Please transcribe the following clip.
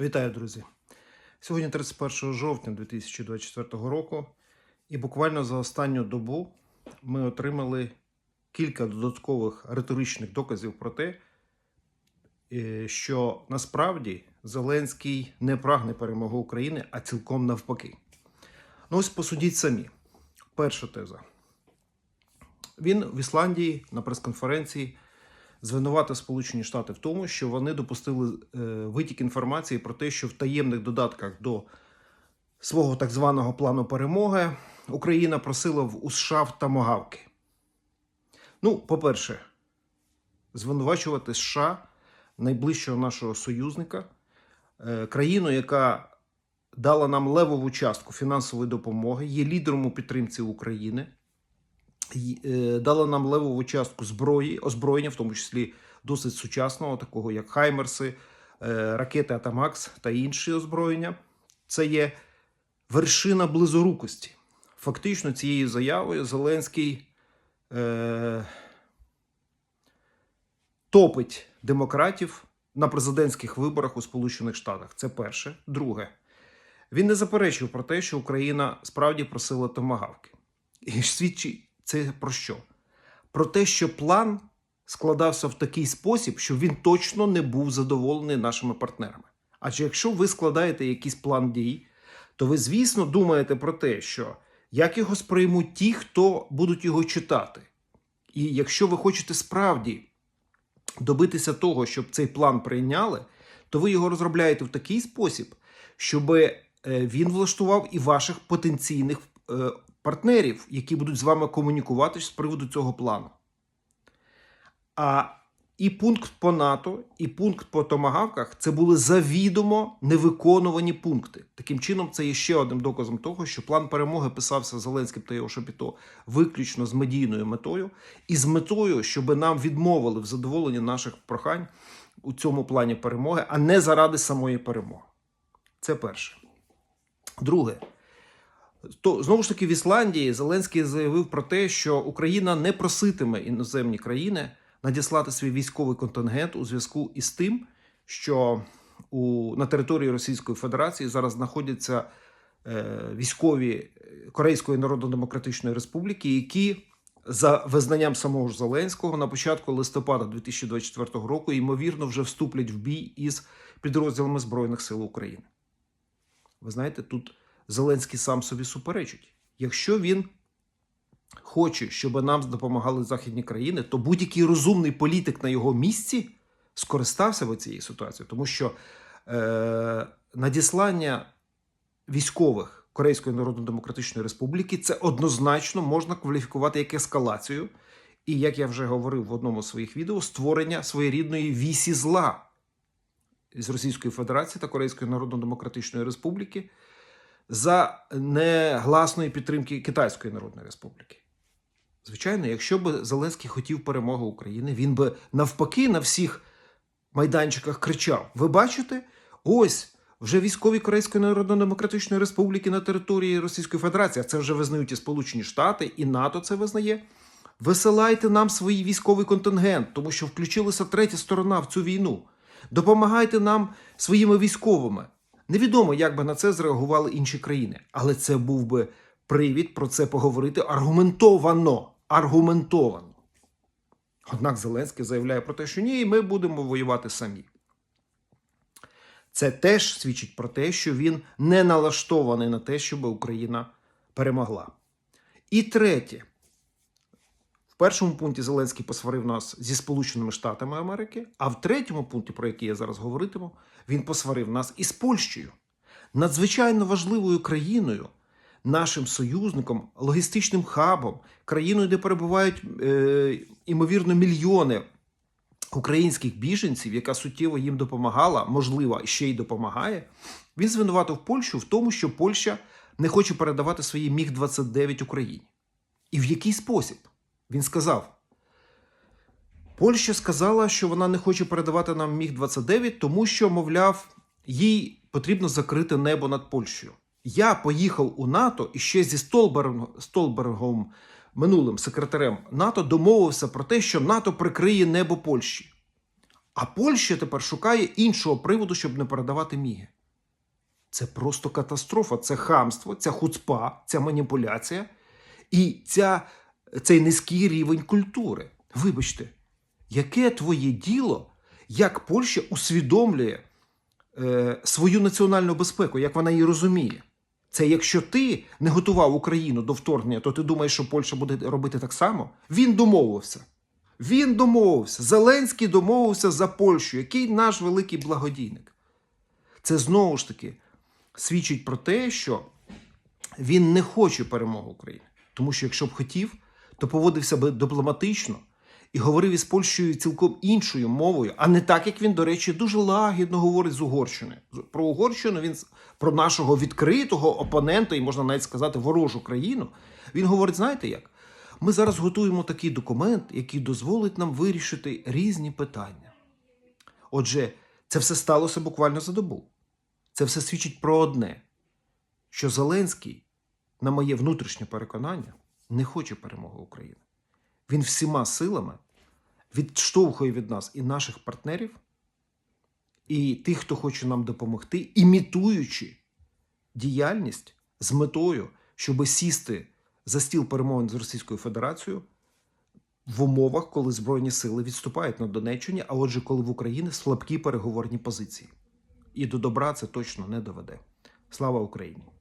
Вітаю, друзі! Сьогодні 31 жовтня 2024 року, і буквально за останню добу ми отримали кілька додаткових риторичних доказів про те, е, що насправді Зеленський не прагне перемоги України, а цілком навпаки. Ну, ось посудіть самі. Перша теза. Він в Ісландії на прес-конференції звинуватив Сполучені Штати в тому, що вони допустили е, витік інформації про те, що в таємних додатках до свого так званого плану перемоги Україна просила в у США тамагавки. Ну, по-перше, звинувачувати США, найближчого нашого союзника, е, країну, яка дала нам левову частку фінансової допомоги, є лідером у підтримці України дала нам левову частку зброї, озброєння, в тому числі досить сучасного, такого як Хаймерси, е, ракети Атамакс та інші озброєння. Це є вершина близорукості. Фактично, цією заявою Зеленський е, топить демократів на президентських виборах у Сполучених Штатах. Це перше. Друге, він не заперечив про те, що Україна справді просила томагавки. І свідчить це про що? Про те, що план складався в такий спосіб, що він точно не був задоволений нашими партнерами. Адже якщо ви складаєте якийсь план дій, то ви, звісно, думаєте про те, що як його сприймуть ті, хто будуть його читати. І якщо ви хочете справді добитися того, щоб цей план прийняли, то ви його розробляєте в такий спосіб, щоб е, він влаштував і ваших потенційних е, партнерів, які будуть з вами комунікувати з приводу цього плану. А і пункт по НАТО, і пункт по томагавках це були завідомо невиконувані пункти. Таким чином, це є ще одним доказом того, що план перемоги писався Зеленським та його Шапіто виключно з медійною метою, і з метою, щоб нам відмовили в задоволенні наших прохань у цьому плані перемоги, а не заради самої перемоги. Це перше. Друге, то знову ж таки в Ісландії Зеленський заявив про те, що Україна не проситиме іноземні країни надіслати свій військовий контингент у зв'язку із тим, що у, на території Російської Федерації зараз знаходяться е, військові Корейської Народно-Демократичної Республіки, які за визнанням самого ж Зеленського на початку листопада 2024 року ймовірно вже вступлять в бій із підрозділами Збройних сил України. Ви знаєте, тут Зеленський сам собі суперечить. Якщо він хоче, щоб нам допомагали західні країни, то будь-який розумний політик на його місці скористався би цією ситуацією, тому що е, надіслання військових Корейської Народно-Демократичної Республіки це однозначно можна кваліфікувати як ескалацію. І як я вже говорив в одному з своїх відео, створення своєрідної вісі зла з Російської Федерації та Корейської Народно-Демократичної Республіки за негласної підтримки Китайської Народної Республіки. Звичайно, якщо б Зеленський хотів перемоги України, він би навпаки на всіх майданчиках кричав: Ви бачите, ось вже військові Корейської Народно-Демократичної Республіки на території Російської Федерації, а це вже визнають і Сполучені Штати, і НАТО це визнає. Висилайте нам свій військовий контингент, тому що включилася третя сторона в цю війну. Допомагайте нам своїми військовими. Невідомо, як би на це зреагували інші країни, але це був би привід про це поговорити аргументовано. Аргументовано. Однак Зеленський заявляє про те, що ні, ми будемо воювати самі. Це теж свідчить про те, що він не налаштований на те, щоб Україна перемогла. І третє. Першому пункті Зеленський посварив нас зі Сполученими Штатами Америки, а в третьому пункті, про який я зараз говоритиму, він посварив нас із Польщею, надзвичайно важливою країною, нашим союзником, логістичним хабом, країною, де перебувають е, імовірно мільйони українських біженців, яка суттєво їм допомагала, можливо, ще й допомагає. Він звинуватив Польщу в тому, що Польща не хоче передавати свої міг 29 Україні. І в який спосіб? Він сказав: Польща сказала, що вона не хоче передавати нам міг 29 тому що, мовляв, їй потрібно закрити небо над Польщею. Я поїхав у НАТО і ще зі Столбергом, Столбергом, минулим секретарем НАТО, домовився про те, що НАТО прикриє небо Польщі. А Польща тепер шукає іншого приводу, щоб не передавати міги. Це просто катастрофа, це хамство, ця хуцпа, ця маніпуляція і ця, цей низький рівень культури. Вибачте, яке твоє діло, як Польща усвідомлює е, свою національну безпеку, як вона її розуміє? Це якщо ти не готував Україну до вторгнення, то ти думаєш, що Польща буде робити так само? Він домовився. Він домовився. Зеленський домовився за Польщу, який наш великий благодійник. Це знову ж таки свідчить про те, що він не хоче перемоги України. Тому що якщо б хотів, то поводився би дипломатично і говорив із Польщею цілком іншою мовою, а не так, як він, до речі, дуже лагідно говорить з Угорщини. Про Угорщину він про нашого відкритого опонента, і можна навіть сказати, ворожу країну. Він говорить: знаєте як? Ми зараз готуємо такий документ, який дозволить нам вирішити різні питання. Отже, це все сталося буквально за добу. Це все свідчить про одне: що Зеленський, на моє внутрішнє переконання, не хоче перемоги України. Він всіма силами відштовхує від нас і наших партнерів, і тих, хто хоче нам допомогти, імітуючи діяльність з метою, щоб сісти за стіл перемовин з Російською Федерацією в умовах, коли Збройні сили відступають на Донеччині, а отже, коли в Україні слабкі переговорні позиції. І до добра це точно не доведе. Слава Україні!